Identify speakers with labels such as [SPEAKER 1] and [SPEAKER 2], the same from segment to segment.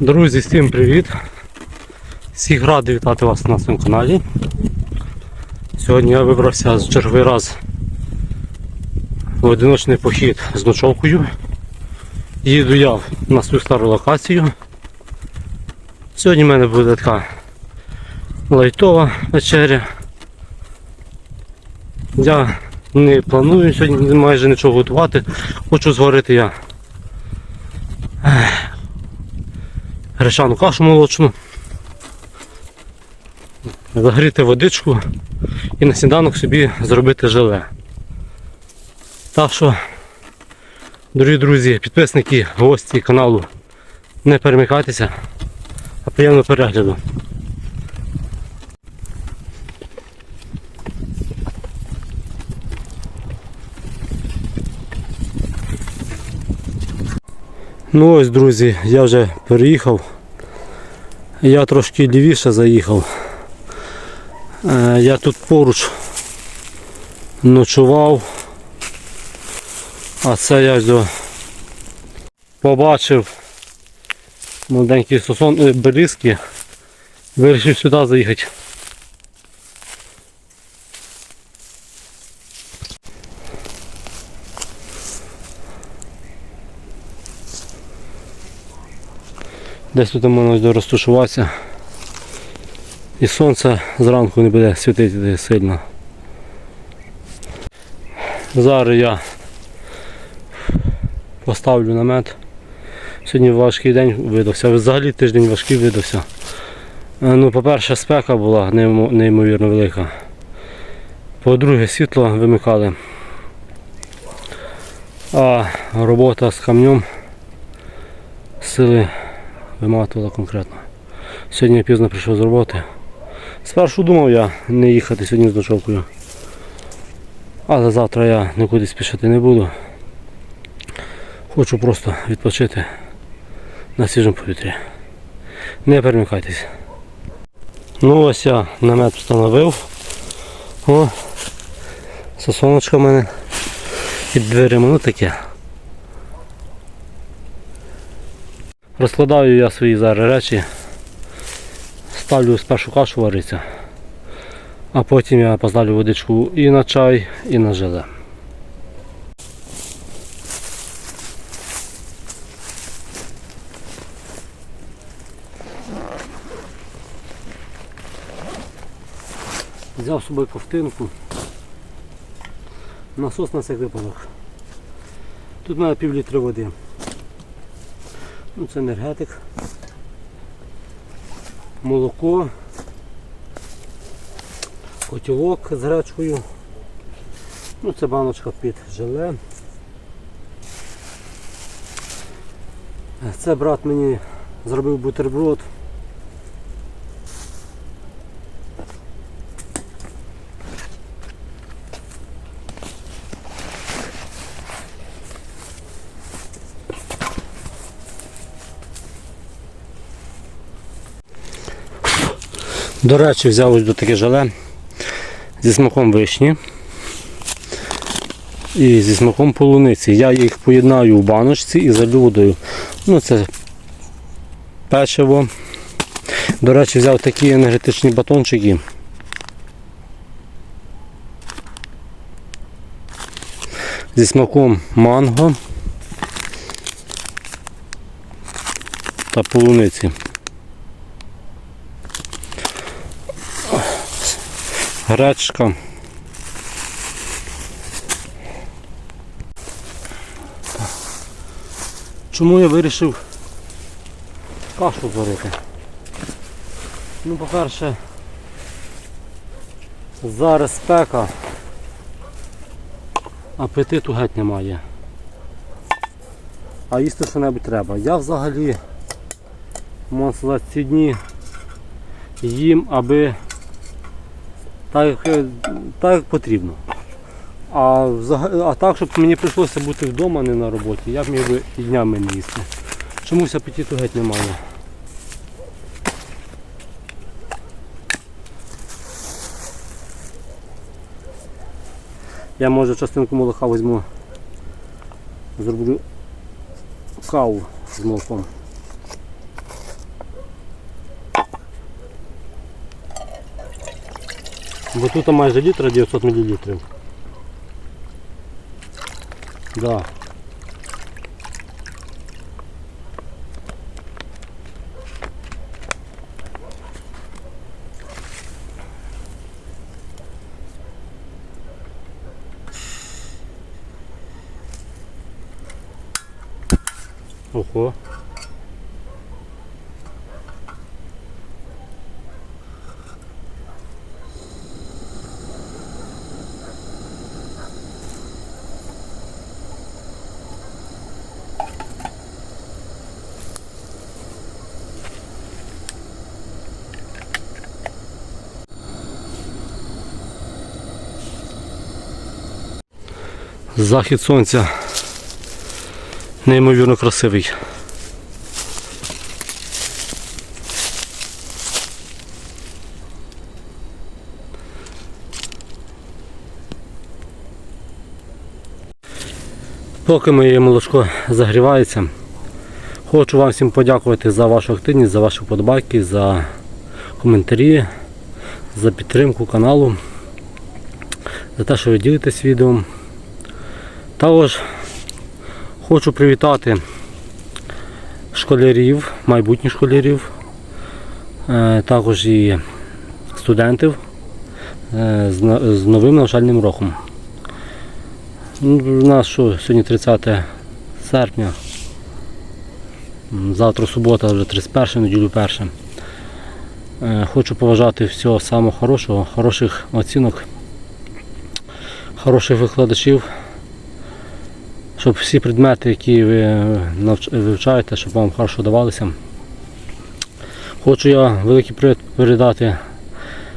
[SPEAKER 1] Друзі, всім привіт! Всіх радий вітати вас на своєму каналі. Сьогодні я вибрався з черговий раз в одиночний похід з ночовкою. Їду я на свою стару локацію. Сьогодні в мене буде така лайтова вечеря. Я не планую сьогодні майже нічого готувати. Хочу зварити я гречану кашу молочну, загріти водичку і на сніданок собі зробити желе. Так що, дорогі друзі, підписники, гості каналу, не перемикайтеся, а приємного перегляду. Ну ось, друзі, я вже переїхав. Я трошки лівіше заїхав. Е, Я тут поруч ночував. А це я ось побачив маленький сосон е, берізки. Вирішив сюди заїхати. Десь тут можна розташуватися. І сонце зранку не буде світити сильно. Зараз я поставлю намет. Сьогодні важкий день видався. Взагалі тиждень важкий видався. Е, Ну, по-перше, спека була неймовірно велика. По-друге, світло вимикали. А робота з камнем сили виматувала конкретно. Сьогодні я пізно прийшов з роботи. Спершу думав я не їхати сьогодні з ночовкою. Але завтра я нікуди спішити не буду. Хочу просто відпочити на свіжому повітрі. Не перемикайтесь. Ну ось я намет встановив. О, сосоночка в мене під дверима, ну таке. Розкладаю я свої зараз речі, ставлю спершу кашу вариться, а потім я поставлю водичку і на чай, і на желе. Взяв з собою ковтинку. Насос на цей випадок. Тут в мене пів літри води. Ну, це енергетик. Молоко. Котілок з гречкою. Ну, це баночка під желе. Це брат мені зробив бутерброд. До речі, взяв ось до таке желе зі смаком вишні і зі смаком полуниці. Я їх поєднаю в баночці і залю водою. Ну це печиво. До речі, взяв такі енергетичні батончики. Зі смаком манго та полуниці. Гречка. Чому я вирішив кашу зварити? Ну, по-перше, зараз спека, апетиту геть немає. А їсти що-небудь треба. Я взагалі можна ці дні їм, аби так, е, так як потрібно. А, а так, щоб мені прийшлося бути вдома, а не на роботі, я б міг би і днями не їсти. Чомусь апетиту геть немає. Я може частинку молока візьму, зроблю каву з молоком. Бо тут майже літра 900 мл. Да. Ого. Захід сонця неймовірно красивий. Поки моє молочко загрівається, хочу вам всім подякувати за вашу активність, за ваші вподобайки, за коментарі, за підтримку каналу, за те, що ви ділитесь відео. Також хочу привітати школярів, майбутніх школярів, е, також і студентів е, з новим навчальним роком. Ну, У нас що, сьогодні 30 серпня, завтра субота, вже 31, неділю 1. Е, Хочу поважати всього самого хорошого, хороших оцінок, хороших викладачів, щоб всі предмети, які ви навч- вивчаєте, щоб вам хорошо давалися. Хочу я великий привіт передати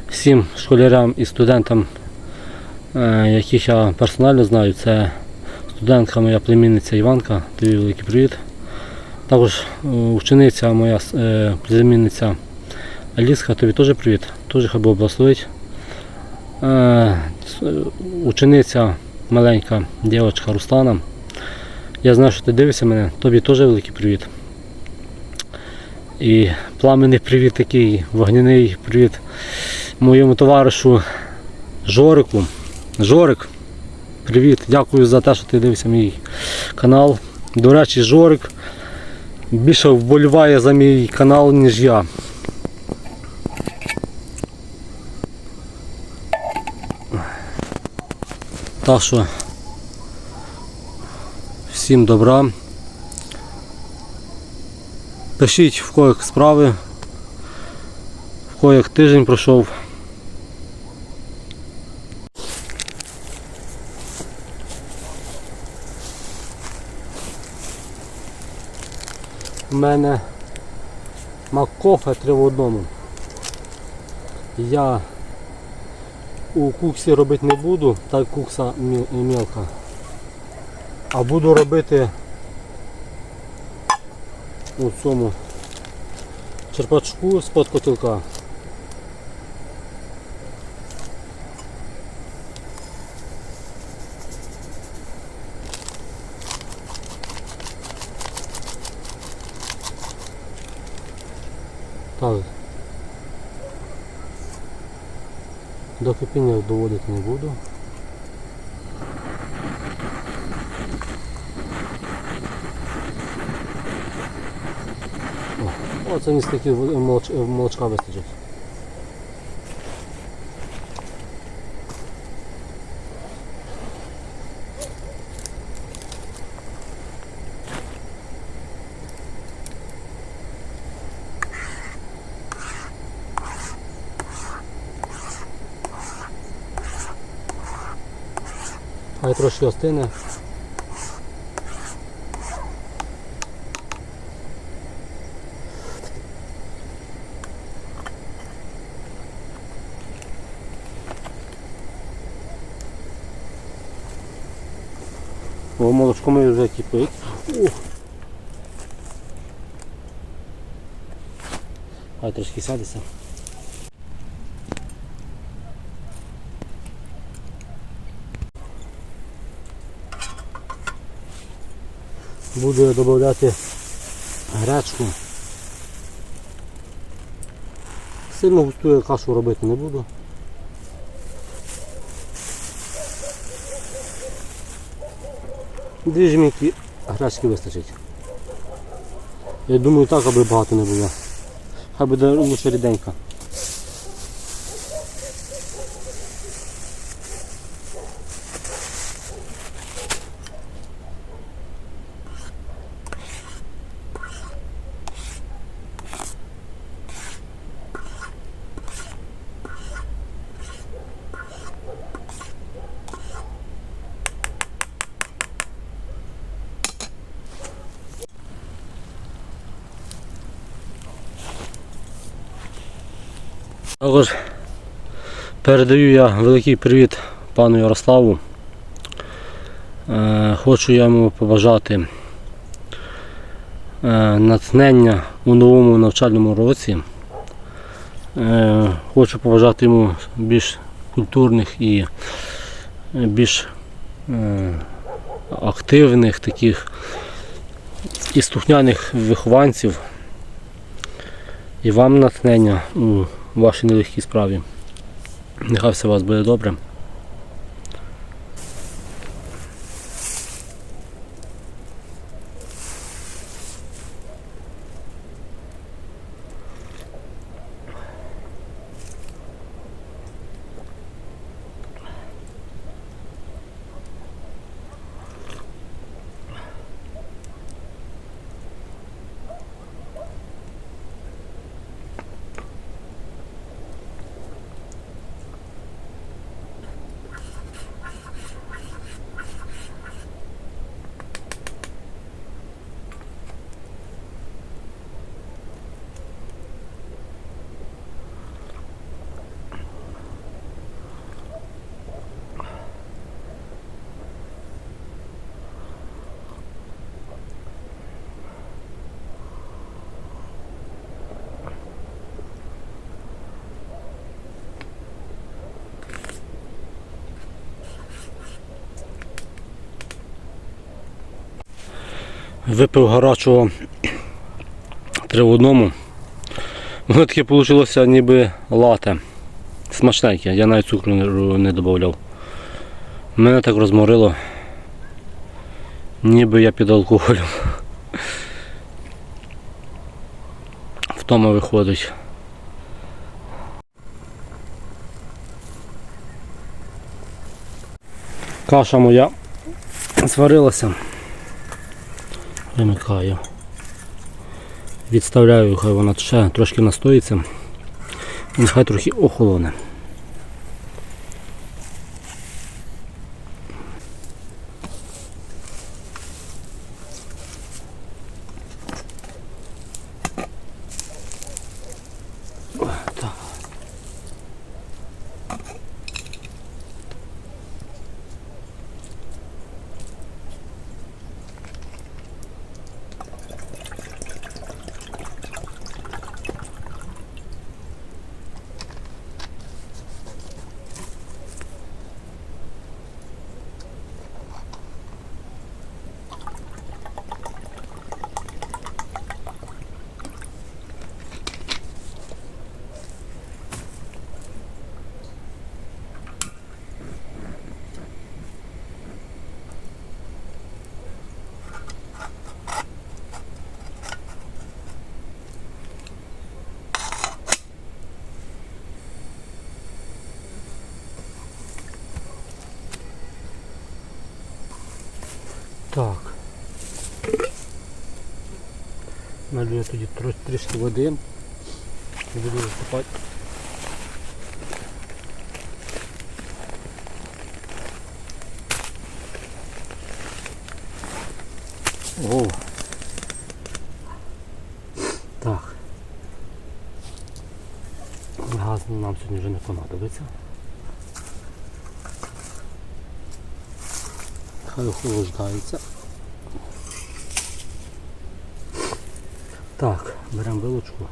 [SPEAKER 1] всім школярям і студентам, е, яких я персонально знаю. Це студентка моя племінниця Іванка, тобі великий привіт. Також е, учениця моя е, племінниця Аліска, тобі теж привіт, теж хай Бог благословить. Е, е, Учениця маленька дівчинка Руслана. Я знаю, що ти дивишся мене, тобі теж великий привіт. І пламенний привіт такий, вогняний привіт моєму товаришу Жорику. Жорик, привіт, дякую за те, що ти дивишся мій канал. До речі, Жорик більше вболіває за мій канал, ніж я. Так що всім добра. Пишіть в як справи, в як тиждень пройшов. У мене маккофе три в одному. Я у куксі робити не буду, так кукса міл- мілка. А буду робити у цьому черпачку з-под котелка. Так. До кипіння доводити не буду. Оце не стільки молочка вистачить. Хай трошки остине. О, молочко моє вже кипить. Ух. Хай трошки сядеться. Буду я додати гречку. Сильно густу я кашу робити не буду. Дві жмінки гречки вистачить. Я думаю, так, аби багато не було. Хай буде лучше ріденька. Також передаю я великий привіт пану Ярославу. Е, Хочу я йому побажати е, натхнення у новому навчальному році. Е, Хочу побажати йому більш культурних і більш активних таких і слухняних вихованців. І вам натхнення у вашій нелегкій справі. Нехай все у вас буде добре. Випив гарячого три в одному. Воно таке вийшло ніби лате. Смачненьке, я навіть цукру не, додавав. Мене так розморило, ніби я під алкоголем. Втома виходить. Каша моя зварилася. Вимикаю. Відставляю, хай вона ще трошки настоїться. Нехай трохи охолоне. О, так. Так. Налью я тоді трішки води. Буду засипати. О. Так. Газ нам сьогодні вже не понадобиться. Хай охолоджається. Так, беремо вилочку.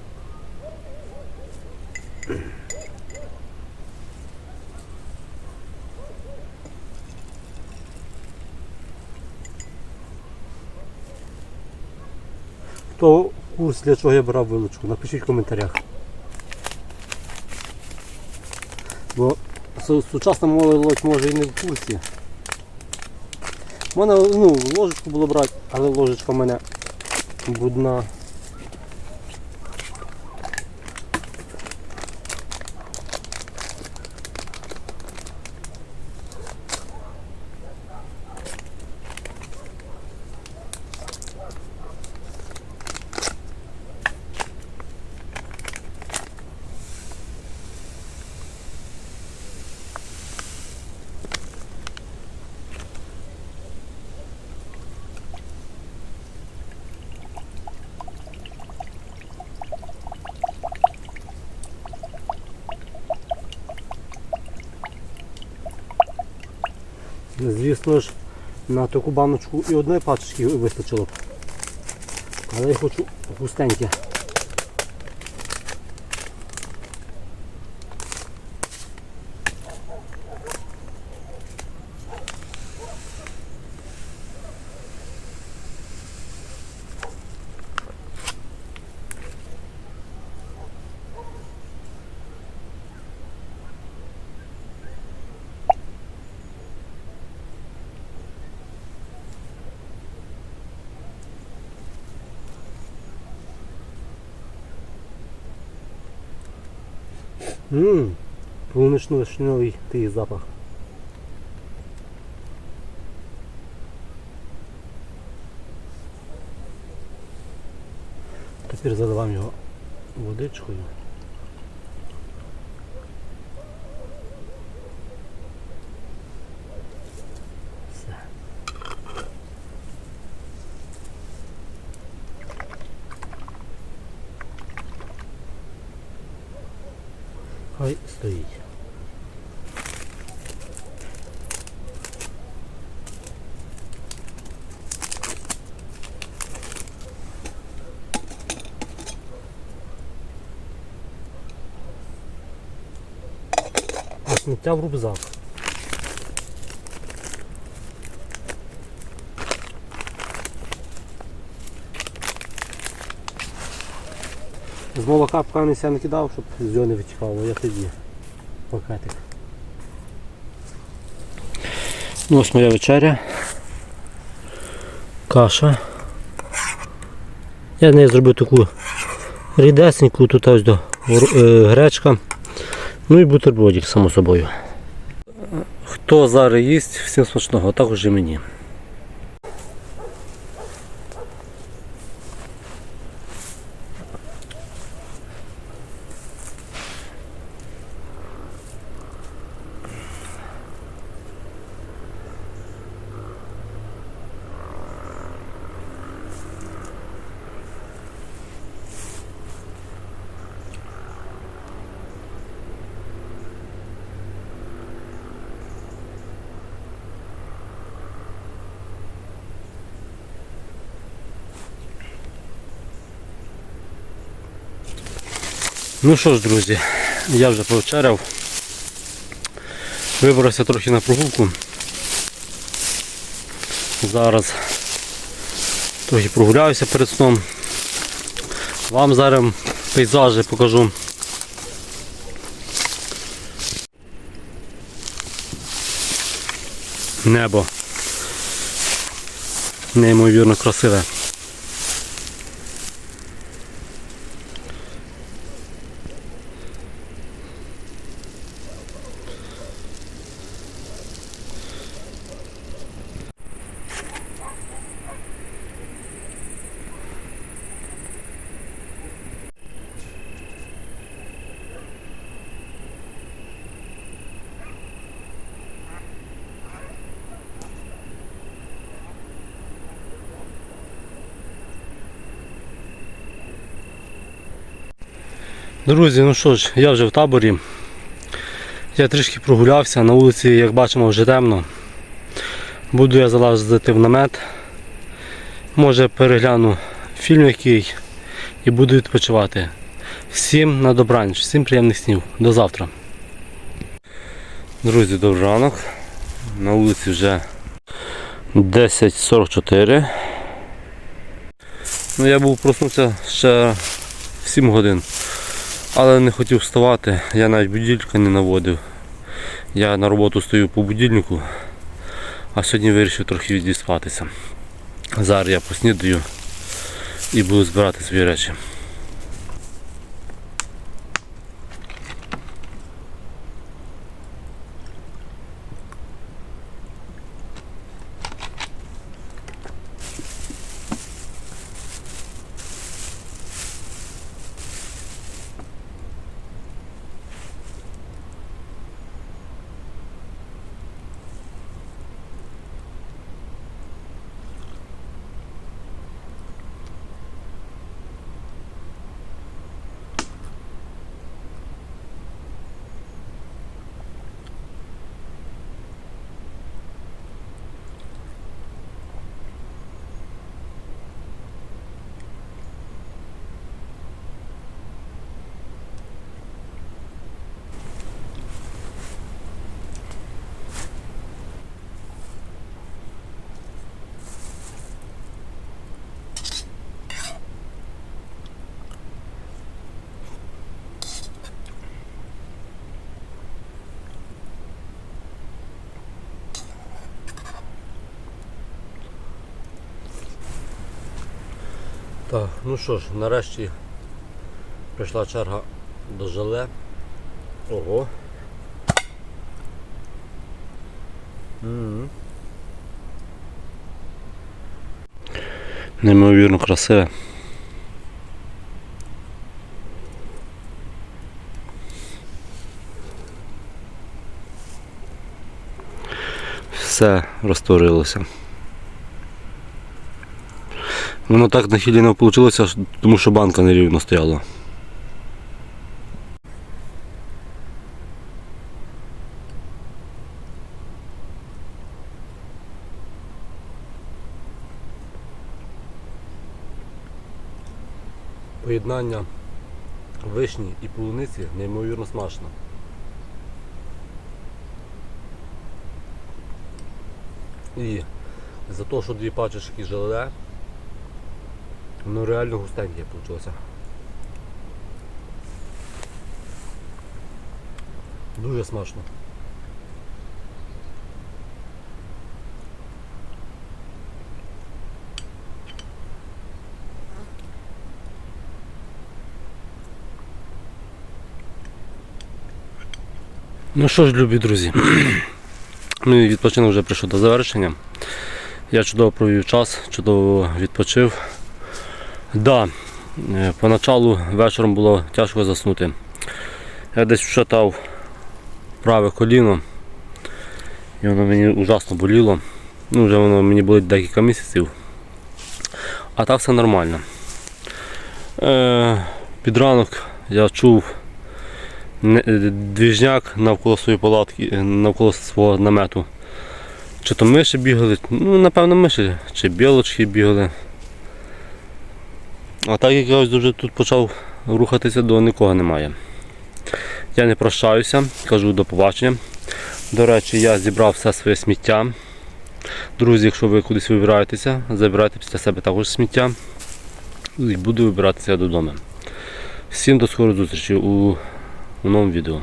[SPEAKER 1] Хто курс для чого я брав вилочку? Напишіть в коментарях. Бо су- сучасна молодь може і не в курсі. Можна ну, ложечку було брати, але ложечка в мене будна. Звісно ж, на таку баночку і одної пачечки вистачило б. Але я хочу густеньке. Ммм, полунично-вишневий такий запах. Тепер заливаємо його водичкою. Все. Хай стоїть. А сміття в рюкзак. З молока поки не кидав, щоб з нього не витікало, я тоді пакетик. Ну, ось моя вечеря. Каша. Я з неї зробив таку рідесеньку, тут ось до гречка. Ну і бутербродик, само собою. Хто зараз їсть, всім смачного, також і мені. Ну що ж, друзі, я вже повечеряв. Вибрався трохи на прогулку. Зараз трохи прогуляюся перед сном. Вам зараз пейзажі покажу. Небо. Неймовірно красиве. Друзі, ну що ж, я вже в таборі. Я трішки прогулявся, на вулиці, як бачимо, вже темно. Буду я залазити в намет. Може перегляну фільм який і буду відпочивати. Всім на добраніч, всім приємних снів. До завтра. Друзі, добрий ранок. На вулиці вже 10.44. Ну, я був проснувся ще в 7 годин. Але не хотів вставати, я навіть будильника не наводив. Я на роботу стою по будильнику. А сьогодні вирішив трохи відіспатися. Зараз я поснідаю і буду збирати свої речі. Так, ну що ж, нарешті прийшла черга до желе. Ого. М. Неймовірно красиве. Все розтворилося. Воно так на хілі не вийшло, тому що банка нерівно стояла. Поєднання вишні і полуниці неймовірно смачно. І за те, що дві пачечки желе, Ну реально густеньке вийшло. Дуже смачно. Ну що ж, любі друзі, мій відпочинок вже прийшов до завершення. Я чудово провів час, чудово відпочив. Да, е, поначалу вечором було тяжко заснути. Я десь вшатав праве коліно і воно мені ужасно боліло. Ну, вже воно мені болить декілька місяців. А так все нормально. Е, під ранок я чув е, двіжняк навколо своєї палатки, е, навколо свого намету. Чи то миші бігали, ну напевно миші, чи білочки бігали. А так як я ось дуже тут почав рухатися, до нікого немає. Я не прощаюся, кажу до побачення. До речі, я зібрав все своє сміття. Друзі, якщо ви кудись вибираєтеся, забирайте після себе також сміття. І буду вибиратися додому. Всім до скорої зустрічі у, новому відео.